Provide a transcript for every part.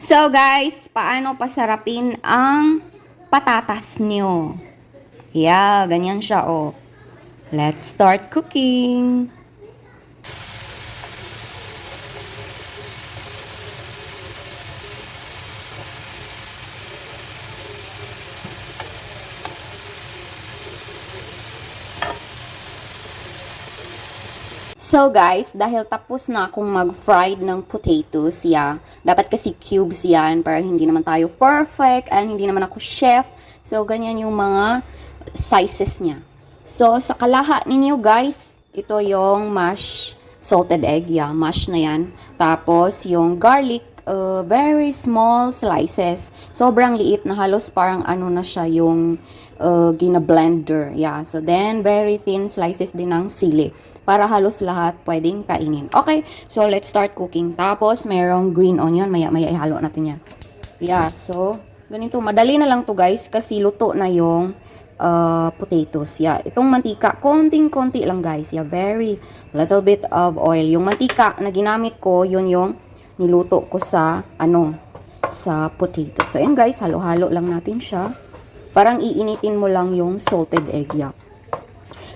So guys, paano pasarapin ang patatas nyo? Yeah, ganyan siya oh. Let's start cooking. So guys, dahil tapos na akong mag-fried ng potatoes, yeah. Dapat kasi cubes yan para hindi naman tayo perfect and hindi naman ako chef. So ganyan yung mga sizes niya. So sa kalaha ninyo guys, ito yung mash salted egg, yeah, mash na yan. Tapos yung garlic, uh, very small slices. Sobrang liit na halos parang ano na siya yung uh, gina-blender. Yeah, so then very thin slices din ng sili para halos lahat pwedeng kainin. Okay, so let's start cooking. Tapos merong green onion, maya-maya ihalo natin yan. Yeah, so ganito, madali na lang to guys kasi luto na yung uh, potatoes. Yeah, itong mantika, konting-konti lang guys. Yeah, very little bit of oil. Yung mantika na ginamit ko, yun yung niluto ko sa ano, sa potato. So, ayan guys, halo-halo lang natin siya. Parang iinitin mo lang yung salted egg. Yeah.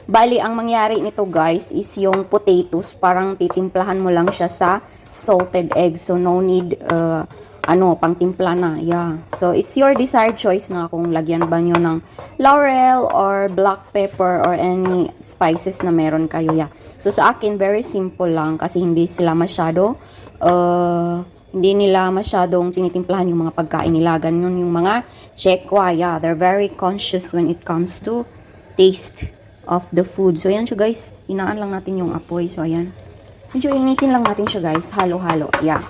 Bali, ang mangyari nito guys is yung potatoes, parang titimplahan mo lang siya sa salted egg. So, no need, uh, ano, pang timpla na. Yeah. So, it's your desired choice na kung lagyan ba nyo ng laurel or black pepper or any spices na meron kayo. Yeah. So, sa akin, very simple lang kasi hindi sila masyado, uh, hindi nila masyadong tinitimplahan yung mga pagkain nila. Ganun yung mga Chekwa. Yeah, they're very conscious when it comes to taste of the food. So, ayan siya guys. Inaan lang natin yung apoy. So, ayan. Medyo initin lang natin siya guys. Halo-halo. Yeah.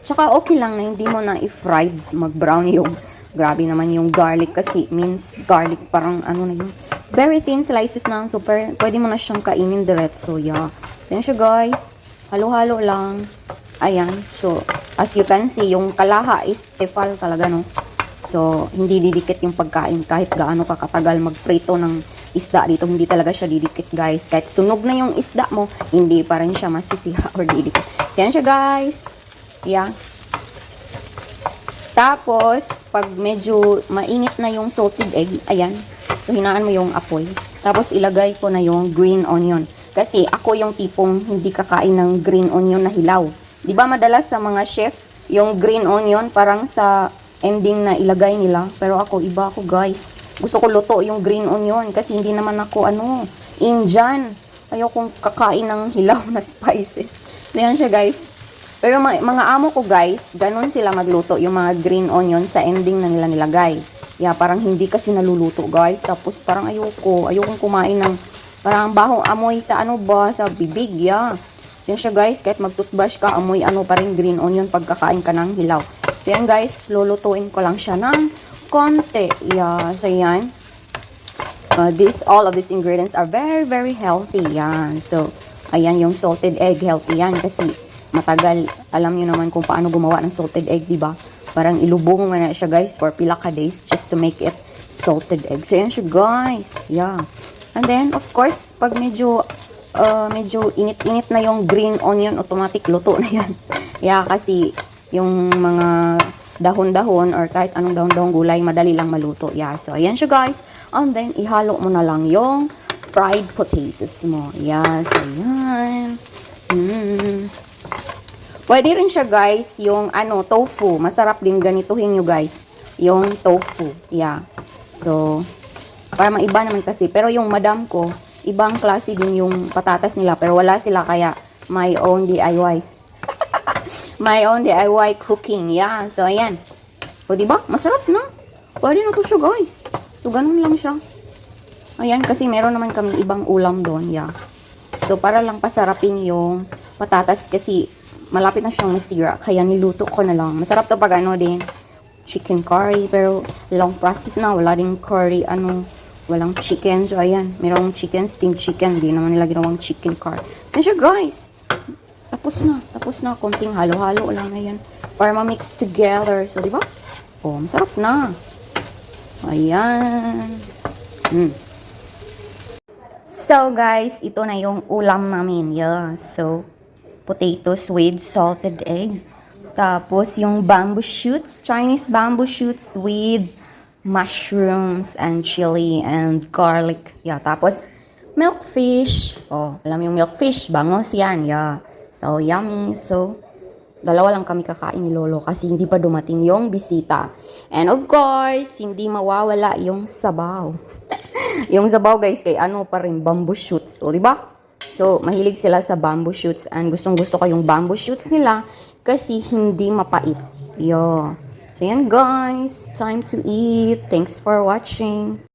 Tsaka okay lang na hindi mo na i-fried, mag-brown yung, grabe naman yung garlic kasi means garlic parang ano na yung very thin slices na. So, per, pwede mo na siyang kainin diretso. Yeah. So, yan siya guys. Halo-halo lang. Ayan. So, as you can see, yung kalaha is tefal talaga, no? So, hindi didikit yung pagkain kahit gaano ka katagal magprito ng isda dito. Hindi talaga siya didikit, guys. Kahit sunog na yung isda mo, hindi pa rin siya masisira or didikit. So, yan siya, guys. Yeah. Tapos, pag medyo mainit na yung salted egg, ayan. So, hinaan mo yung apoy. Tapos, ilagay ko na yung green onion. Kasi, ako yung tipong hindi kakain ng green onion na hilaw. Di ba madalas sa mga chef, yung green onion parang sa ending na ilagay nila. Pero ako, iba ako guys. Gusto ko luto yung green onion kasi hindi naman ako ano, Indian. Ayokong kakain ng hilaw na spices. Ayan siya guys. Pero mga, mga amo ko guys, ganun sila magluto yung mga green onion sa ending na nila nilagay. Yeah, parang hindi kasi naluluto guys. Tapos parang ayoko, ayokong kumain ng parang bahong amoy sa ano ba, sa bibig. Yeah. Yan siya guys, kahit mag-toothbrush ka, amoy ano pa rin green onion pagkakain ka ng hilaw. So yan guys, lulutuin ko lang siya ng konti. Yeah, so yan. Uh, this, all of these ingredients are very, very healthy. Yan. So, ayan yung salted egg, healthy yan kasi matagal, alam nyo naman kung paano gumawa ng salted egg, di ba? Parang ilubong mo na siya guys for pila ka days just to make it salted egg. So yan siya guys. Yeah. And then, of course, pag medyo uh, medyo init-init na yung green onion, automatic luto na yan. yeah, kasi yung mga dahon-dahon or kahit anong dahon-dahon gulay, madali lang maluto. Yeah, so ayan siya guys. And then, ihalo mo na lang yung fried potatoes mo. Yeah, so ayan. Mm. Pwede rin siya guys, yung ano, tofu. Masarap din ganituhin nyo guys. Yung tofu. Yeah. So, para maiba naman kasi. Pero yung madam ko, ibang klase din yung patatas nila. Pero wala sila kaya my own DIY. my own DIY cooking. Yeah. So, ayan. O, diba? Masarap na. Pwede na to siya guys. So, ganun lang siya. Ayan, kasi meron naman kami ibang ulam doon. Yeah. So, para lang pasarapin yung patatas kasi malapit na siyang masira. Kaya niluto ko na lang. Masarap to pag ano din, chicken curry. Pero long process na. Wala ding curry, ano, walang chicken. So, ayan. Merong chicken, steamed chicken. Hindi naman nila ginawang chicken curry. So, siya guys. Tapos na. Tapos na. Konting halo-halo lang ngayon. Para ma-mix together. So, di ba? Oh, masarap na. Ayan. Hmm. So, guys, ito na yung ulam namin. Yeah. So, potatoes with salted egg. Tapos yung bamboo shoots, Chinese bamboo shoots with mushrooms and chili and garlic. Yeah, tapos milk fish. Oh, alam yung milk fish, bangos yan. Yeah. So, yummy. So, dalawa lang kami kakain ni Lolo kasi hindi pa dumating yung bisita. And of course, hindi mawawala yung sabaw. yung sabaw guys, kay ano pa rin, bamboo shoots. O, di ba? So, mahilig sila sa bamboo shoots and gustong gusto ko yung bamboo shoots nila kasi hindi mapait. Yo. So, yan guys. Time to eat. Thanks for watching.